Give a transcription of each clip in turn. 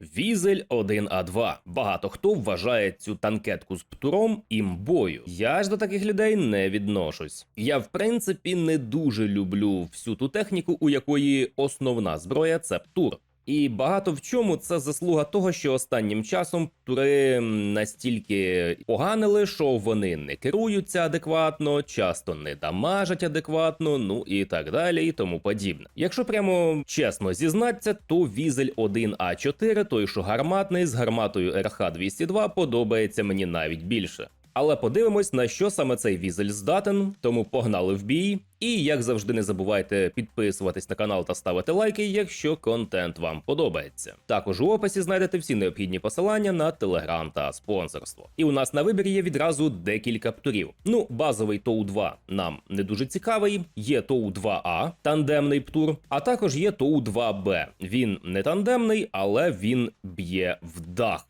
Візель 1А2. Багато хто вважає цю танкетку з птуром імбою. Я ж до таких людей не відношусь. Я, в принципі, не дуже люблю всю ту техніку, у якої основна зброя це птур. І багато в чому це заслуга того, що останнім часом птури настільки поганили, що вони не керуються адекватно, часто не дамажать адекватно, ну і так далі, і тому подібне. Якщо прямо чесно зізнатися, то візель 1А4, той що гарматний з гарматою РХ-202, подобається мені навіть більше. Але подивимось, на що саме цей візель здатен, тому погнали в бій. І як завжди, не забувайте підписуватись на канал та ставити лайки, якщо контент вам подобається. Також у описі знайдете всі необхідні посилання на телеграм та спонсорство. І у нас на вибір є відразу декілька птурів. Ну, базовий тоу 2 нам не дуже цікавий. Є тоу 2А, тандемний птур, а також є тоу 2Б. Він не тандемний, але він б'є в дах.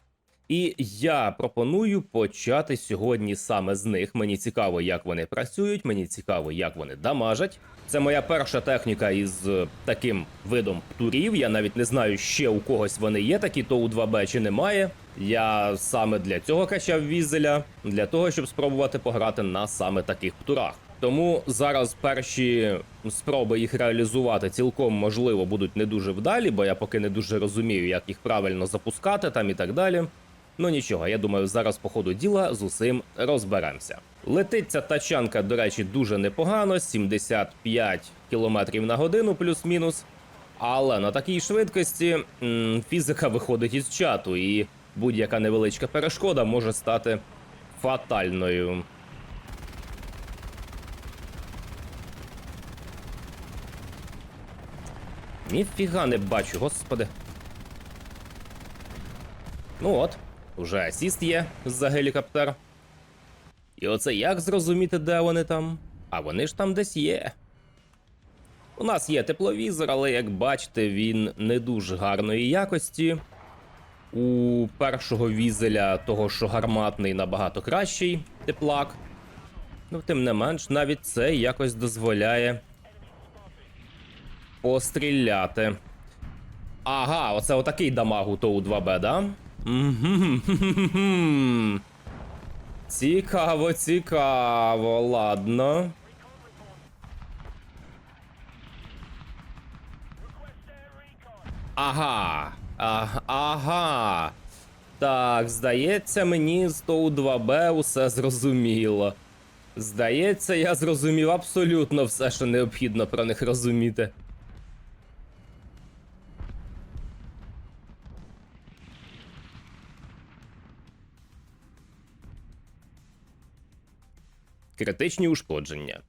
І я пропоную почати сьогодні саме з них. Мені цікаво, як вони працюють, мені цікаво, як вони дамажать. Це моя перша техніка із е, таким видом птурів. Я навіть не знаю, ще у когось вони є такі, то у 2Б чи немає. Я саме для цього качав візеля, для того, щоб спробувати пограти на саме таких птурах. Тому зараз перші спроби їх реалізувати цілком можливо будуть не дуже вдалі, бо я поки не дуже розумію, як їх правильно запускати там і так далі. Ну нічого, я думаю, зараз по ходу діла з усім розберемося. Летить ця тачанка, до речі, дуже непогано, 75 км на годину, плюс-мінус. Але на такій швидкості м, фізика виходить із чату, і будь-яка невеличка перешкода може стати фатальною. Ніфіга не бачу, господи. Ну от, уже асіст є за гелікоптер. І оце як зрозуміти, де вони там? А вони ж там десь є. У нас є тепловізор, але як бачите, він не дуже гарної якості. У першого візеля того, що гарматний набагато кращий теплак. Ну, тим не менш, навіть це якось дозволяє постріляти. Ага, оце отакий дамаг ТОУ 2Б, да? Цікаво, цікаво, ладно. Ага. А, ага. Так, здається, мені з ТОУ 2Б усе зрозуміло. Здається, я зрозумів абсолютно все, що необхідно про них розуміти. Критичні ушкодження.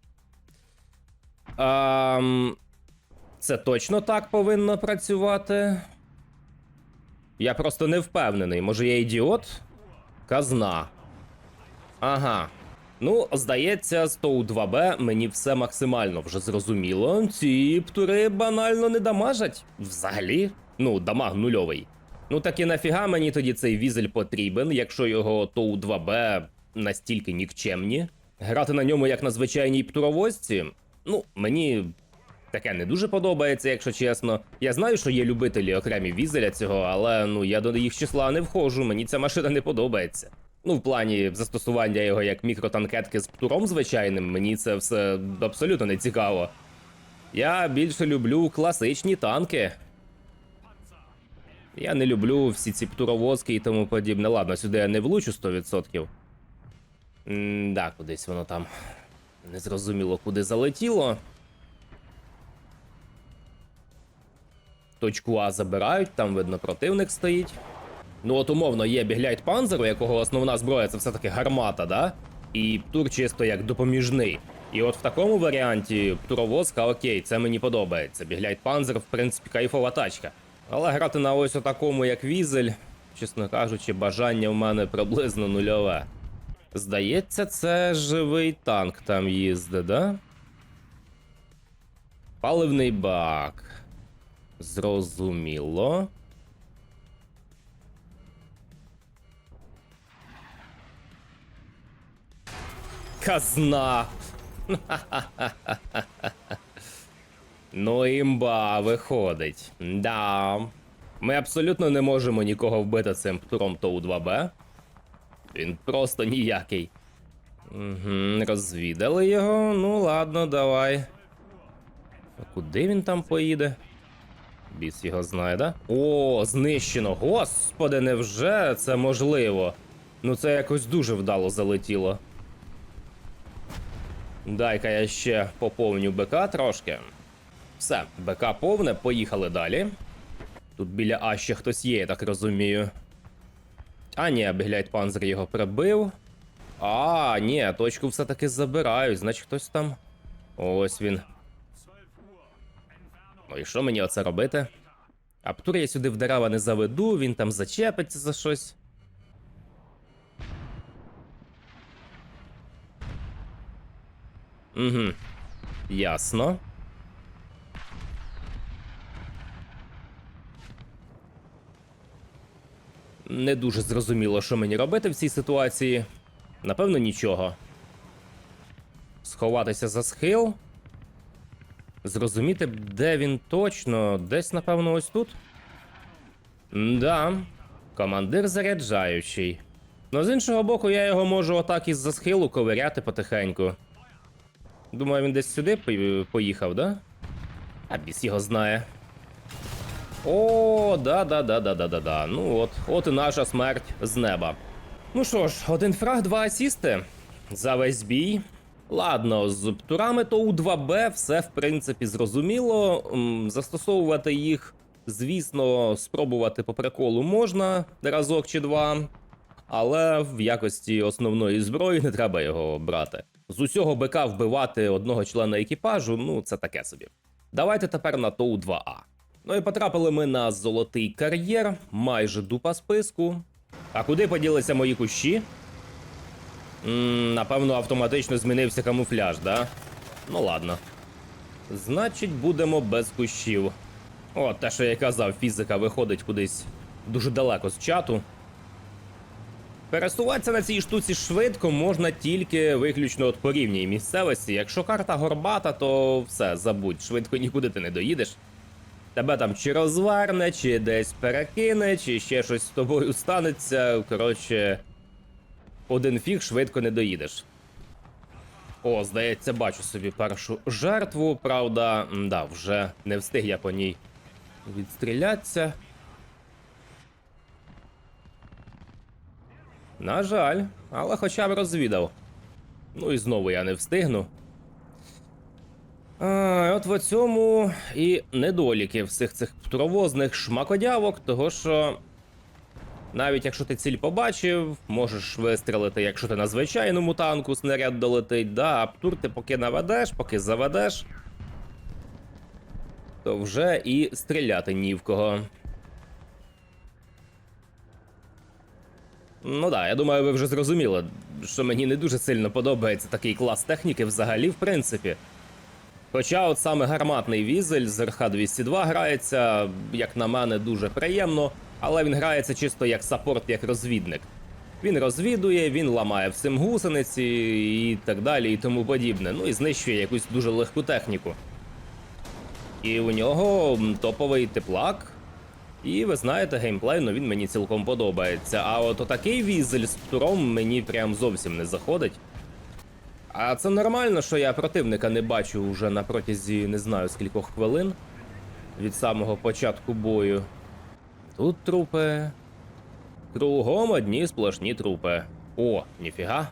Ам... Це точно так повинно працювати. Я просто не впевнений. Може, я ідіот? Казна. Ага. Ну, здається, з ТОУ 2Б мені все максимально вже зрозуміло. Ці птури банально не дамажать. Взагалі. Ну, дамаг нульовий. Ну так і нафіга мені тоді цей візель потрібен, якщо його ТОУ 2Б настільки нікчемні. Грати на ньому як на звичайній птуровозці, ну, мені таке не дуже подобається, якщо чесно. Я знаю, що є любителі окремі візеля цього, але ну я до їх числа не входжу, мені ця машина не подобається. Ну, в плані застосування його як мікротанкетки з птуром звичайним, мені це все абсолютно не цікаво. Я більше люблю класичні танки. Я не люблю всі ці птуровозки і тому подібне. Ладно, сюди я не влучу 100%. М, Да, кудись воно там незрозуміло куди залетіло. Точку А забирають, там видно противник стоїть. Ну от умовно є бігляйт панзер, у якого основна зброя це все-таки гармата, да? І птур чисто як допоміжний. І от в такому варіанті птуровозка окей, це мені подобається. Бігляйт панзер, в принципі, кайфова тачка. Але грати на ось такому, як візель, чесно кажучи, бажання в мене приблизно нульове. Здається, це живий танк там їздить, да? Паливний бак. Зрозуміло. Казна. Ну, імба виходить. Да. Ми абсолютно не можемо нікого вбити цим птуром Тоу 2Б. Він просто ніякий. Угу, розвідали його. Ну ладно, давай. А куди він там поїде? Біс його знає, да? О, знищено. Господи, невже це можливо? Ну це якось дуже вдало залетіло. Дай-ка я ще поповню БК трошки. Все, БК повне, поїхали далі. Тут біля А ще хтось є, я так розумію. А, ні, Біглять Панзер його прибив. А, ні, точку все-таки забирають, значить хтось там. Ось він. Ну і що мені оце робити? Аптур я сюди в дерева не заведу, він там зачепиться за щось. Угу. Ясно. Не дуже зрозуміло, що мені робити в цій ситуації. Напевно, нічого. Сховатися за схил. Зрозуміти, де він точно. Десь, напевно, ось тут. Да. Командир заряджаючий. Ну, з іншого боку, я його можу отак із-за схилу ковиряти потихеньку. Думаю, він десь сюди поїхав, да? А біс його знає. О, да, да, да, да, да, да, да. Ну от, от і наша смерть з неба. Ну що ж, один фраг, два асісти. За весь бій. Ладно, з птурами то у 2Б все в принципі зрозуміло. Застосовувати їх, звісно, спробувати по приколу можна разок чи два. Але в якості основної зброї не треба його брати. З усього БК вбивати одного члена екіпажу, ну це таке собі. Давайте тепер на ТОУ 2А. Ну і потрапили ми на золотий кар'єр, майже дупа списку. А куди поділися мої кущі? м напевно, автоматично змінився камуфляж, да? Ну ладно. Значить, будемо без кущів. О, те, що я казав, фізика виходить кудись дуже далеко з чату. Пересуватися на цій штуці швидко можна тільки виключно от по рівній місцевості. Якщо карта горбата, то все, забудь, швидко нікуди ти не доїдеш. Тебе там чи розверне, чи десь перекине, чи ще щось з тобою станеться. Коротше, один фіг швидко не доїдеш. О, здається, бачу собі першу жертву. Правда, да, вже не встиг я по ній відстрілятися. На жаль, але хоча б розвідав. Ну і знову я не встигну. А, от в цьому і недоліки всіх цих птровозних шмакодявок, того що навіть якщо ти ціль побачив, можеш вистрелити, якщо ти на звичайному танку снаряд долетить, да, а птур ти поки наведеш, поки заведеш, то вже і стріляти ні в кого. Ну да, я думаю, ви вже зрозуміли, що мені не дуже сильно подобається такий клас техніки взагалі, в принципі. Хоча от саме гарматний візель з РХ-202 грається, як на мене, дуже приємно, але він грається чисто як саппорт, як розвідник. Він розвідує, він ламає всім гусениці і так далі, і тому подібне. Ну і знищує якусь дуже легку техніку. І у нього топовий теплак. І ви знаєте, геймплейно він мені цілком подобається. А от отакий візель з птуром мені прям зовсім не заходить. А це нормально, що я противника не бачу вже на протязі не знаю скількох хвилин від самого початку бою. Тут трупи. Кругом одні сплошні трупи. О, ніфіга.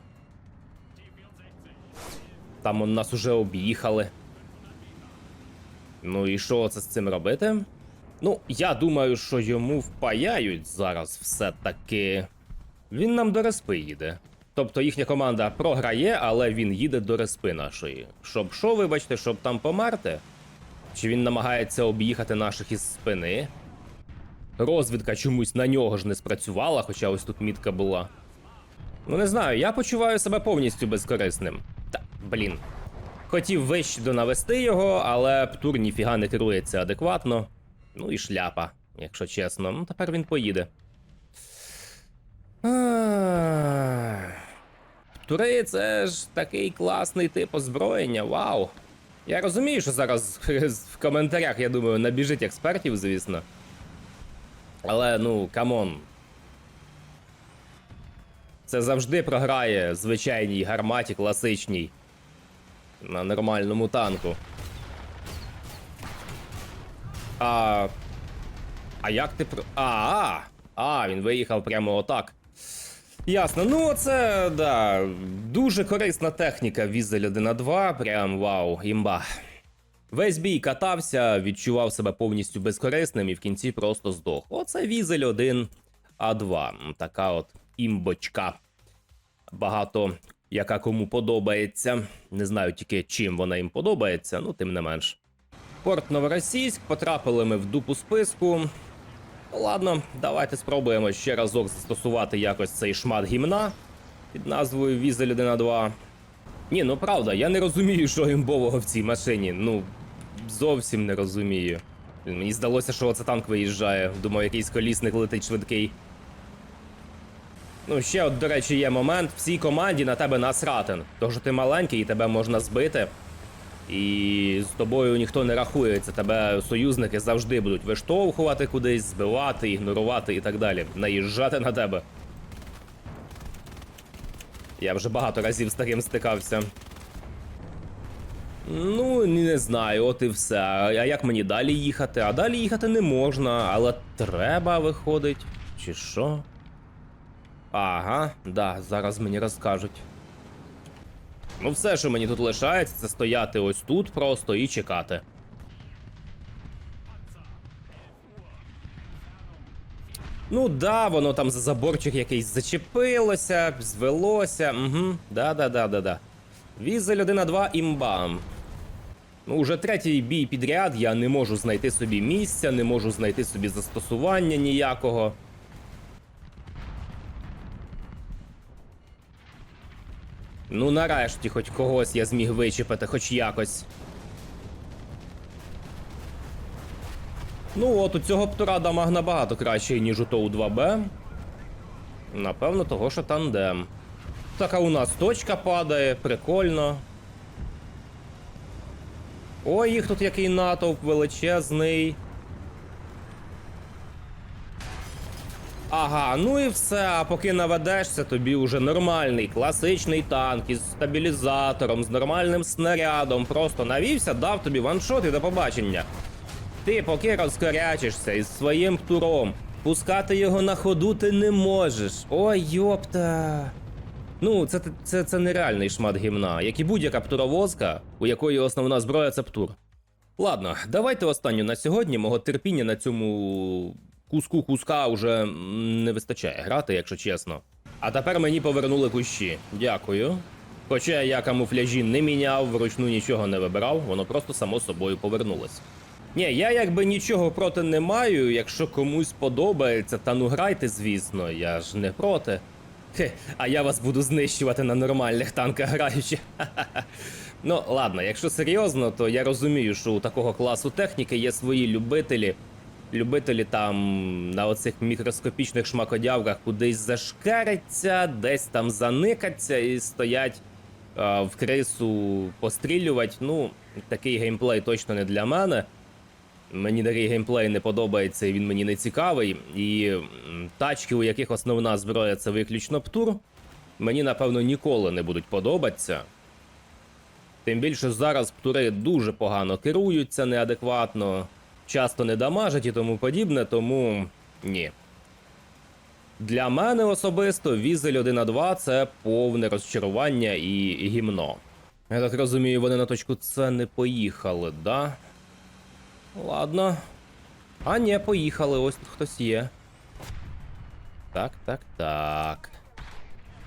Там он нас уже об'їхали. Ну і що це з цим робити? Ну, я думаю, що йому впаяють зараз все-таки. Він нам до респи їде. Тобто їхня команда програє, але він їде до респи нашої. Щоб що, вибачте, щоб там померти? Чи він намагається об'їхати наших із спини? Розвідка чомусь на нього ж не спрацювала, хоча ось тут мітка була. Ну не знаю, я почуваю себе повністю безкорисним. Та, блін. Хотів вище донавести його, але Птур ніфіга не керується адекватно. Ну і шляпа, якщо чесно. Ну тепер він поїде. Птури це ж такий класний тип озброєння, вау. Я розумію, що зараз в коментарях, я думаю, набіжить експертів, звісно. Але ну, камон. Це завжди програє звичайній гарматі класичній. На нормальному танку. А. А як ти про. А, а, а, він виїхав прямо отак. Ясно. Ну, це да. Дуже корисна техніка Візель 1-2, Прям вау, імба. Весь бій катався, відчував себе повністю безкорисним і в кінці просто здох. Оце Візель 1 А2. Така от імбочка. Багато яка кому подобається. Не знаю тільки чим вона їм подобається, ну тим не менш. Порт Новоросійськ, потрапили ми в дупу списку. Ладно, давайте спробуємо ще разок застосувати якось цей шмат гімна під назвою Візель 1 на 2. Ні, ну правда, я не розумію, що імбового в цій машині. Ну, зовсім не розумію. Мені здалося, що оце танк виїжджає. Думаю, якийсь колісник летить швидкий. Ну, ще от, до речі, є момент. Всій команді на тебе насратен. Тож ти маленький і тебе можна збити. І з тобою ніхто не рахується. Тебе союзники завжди будуть виштовхувати кудись, збивати, ігнорувати і так далі. Наїжджати на тебе. Я вже багато разів з таким стикався. Ну, не знаю, от і все. А як мені далі їхати? А далі їхати не можна, але треба виходить. Чи що? Ага, да, зараз мені розкажуть. Ну, все, що мені тут лишається, це стояти ось тут просто і чекати. Ну да, воно там за заборчик якийсь зачепилося, звелося. Угу, да-да-да-да-да. Візель 1-2 імбам. Ну, уже третій бій підряд, я не можу знайти собі місця, не можу знайти собі застосування ніякого. Ну, нарешті, хоч когось я зміг вичепити, хоч якось. Ну, от у цього птура дамаг набагато кращий, ніж у ТОУ 2Б. Напевно, того, що тандем. Так, а у нас точка падає, прикольно. Ой, їх тут який натовп величезний. Ага, ну і все, а поки наведешся, тобі уже нормальний класичний танк із стабілізатором, з нормальним снарядом. Просто навівся, дав тобі ваншот і до побачення. Ти поки розкорячишся із своїм птуром, пускати його на ходу ти не можеш. Ой, йопта. Ну, це, це, це нереальний шмат гімна, як і будь-яка птуровозка, у якої основна зброя це птур. Ладно, давайте останню на сьогодні. Мого терпіння на цьому куску куска вже не вистачає грати, якщо чесно. А тепер мені повернули кущі. Дякую. Хоча я камуфляжі не міняв, вручну нічого не вибирав, воно просто само собою повернулось. Ні, я якби нічого проти не маю, якщо комусь подобається, та ну грайте, звісно, я ж не проти. Хе, а я вас буду знищувати на нормальних танках граючи. Ну, ладно, якщо серйозно, то я розумію, що у такого класу техніки є свої любителі. Любителі там на оцих мікроскопічних шмакодявках кудись зашкеряться, десь там заникаться і стоять а, в крису пострілювати. Ну, такий геймплей точно не для мене. Мені такий геймплей не подобається, і він мені не цікавий. І тачки, у яких основна зброя це виключно птур, мені напевно ніколи не будуть подобатися. Тим більше зараз птури дуже погано керуються неадекватно, часто не дамажать і тому подібне, тому ні. Для мене особисто Візель 1 на 2 це повне розчарування і гімно. Я так розумію, вони на точку С не поїхали, да? Ладно. А ні, поїхали, ось тут хтось є. Так, так, так.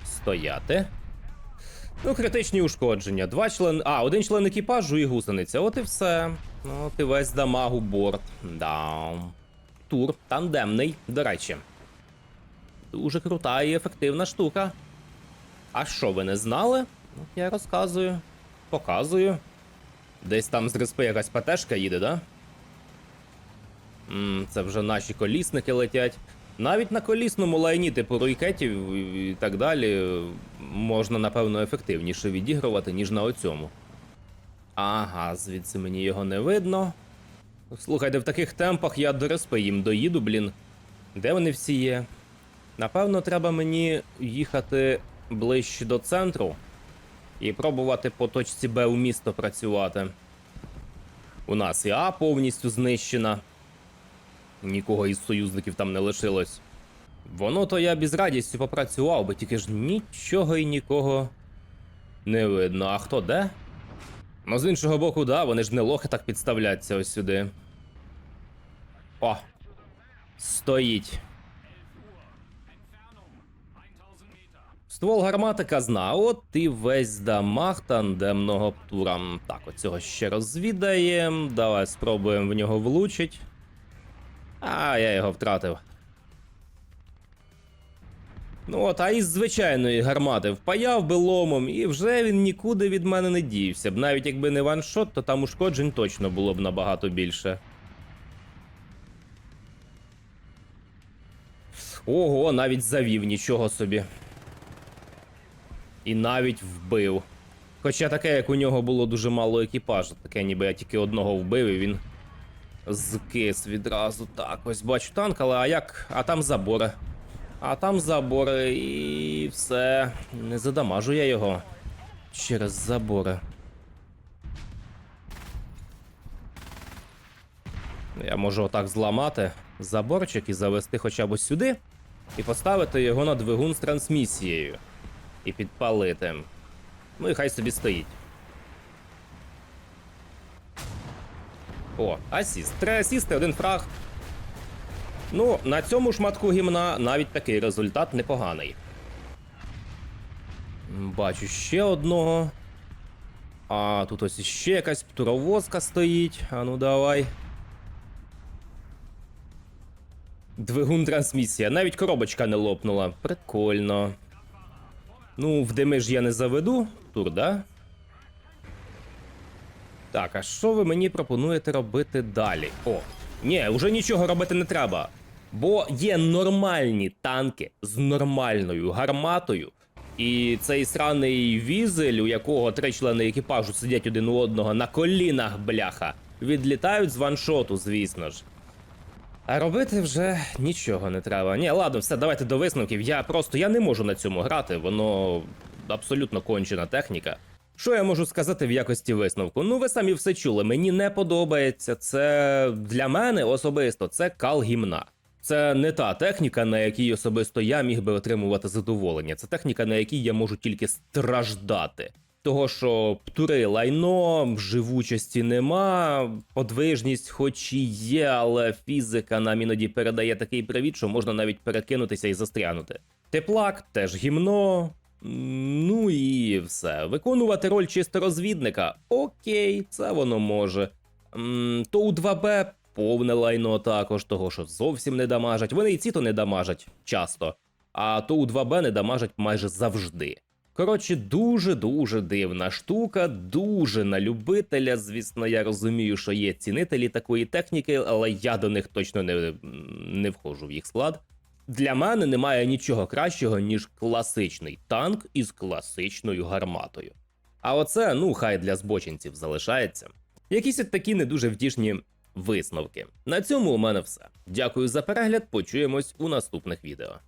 Стояти. Ну, критичні ушкодження. Два член. А, один член екіпажу і гусениця. От і все. Ну, і весь дамаг у борт. Да. Тур тандемний, до речі. Дуже крута і ефективна штука. А що, ви не знали? От я розказую. Показую. Десь там з респи якась ПТшка їде, да? М, Це вже наші колісники летять. Навіть на колісному лайні, типу руйкетів і так далі, можна, напевно, ефективніше відігрувати, ніж на оцьому. Ага, звідси мені його не видно. Слухайте, в таких темпах я до респи їм доїду, блін. Де вони всі є? Напевно, треба мені їхати ближче до центру і пробувати по точці Б у місто працювати. У нас і А повністю знищена. Нікого із союзників там не лишилось. Воно то я без радістю попрацював, бо тільки ж нічого і нікого не видно. А хто де? Ну, з іншого боку, да, вони ж не лохи так підставляться ось сюди. О! Стоїть. Ствол гармати казна, от і весь дамаг тандемного птура. Так, оцього ще розвідаємо. Давай спробуємо в нього влучить. А, я його втратив. Ну от, а із звичайної гармати впаяв би ломом, і вже він нікуди від мене не дівся б. Навіть якби не ваншот, то там ушкоджень точно було б набагато більше. Ого, навіть завів нічого собі. І навіть вбив. Хоча таке, як у нього було дуже мало екіпажу, таке ніби я тільки одного вбив і він зкис відразу. Так, ось бачу танк, але а як? А там забори. А там забори і все. Не задамажу я його. Через забори. Я можу отак зламати заборчик і завести хоча б сюди, і поставити його на двигун з трансмісією. І підпалити. Ну і хай собі стоїть. О, асіст. Три асісти, один фраг. Ну, на цьому шматку гімна навіть такий результат непоганий. Бачу ще одного. А тут ось ще якась птуровозка стоїть. А ну давай. Двигун трансмісія. Навіть коробочка не лопнула. Прикольно. Ну, в дими ж я не заведу. Тур, да? Так, а що ви мені пропонуєте робити далі? О, ні, вже нічого робити не треба. Бо є нормальні танки з нормальною гарматою. І цей сраний візель, у якого три члени екіпажу сидять один у одного на колінах, бляха, відлітають з ваншоту, звісно ж. А робити вже нічого не треба. Ні, ладно, все, давайте до висновків. Я просто я не можу на цьому грати, воно абсолютно кончена техніка. Що я можу сказати в якості висновку? Ну, ви самі все чули. Мені не подобається. Це для мене особисто це кал гімна. Це не та техніка, на якій особисто я міг би отримувати задоволення. Це техніка, на якій я можу тільки страждати. Того, що птури лайно, живучості нема, подвижність хоч і є, але фізика нам іноді передає такий привід, що можна навіть перекинутися і застрянути. Теплак теж гімно. Ну і все. Виконувати роль чисто розвідника. Окей, це воно може. То у 2Б повне лайно також, того що зовсім не дамажать. Вони і ці то не дамажать часто. А то у 2Б не дамажать майже завжди. Коротше, дуже-дуже дивна штука, дуже на любителя. Звісно, я розумію, що є цінителі такої техніки, але я до них точно не, не входжу в їх склад. Для мене немає нічого кращого, ніж класичний танк із класичною гарматою. А оце, ну, хай для збочинців залишається. Якісь от такі не дуже втішні висновки. На цьому у мене все. Дякую за перегляд. Почуємось у наступних відео.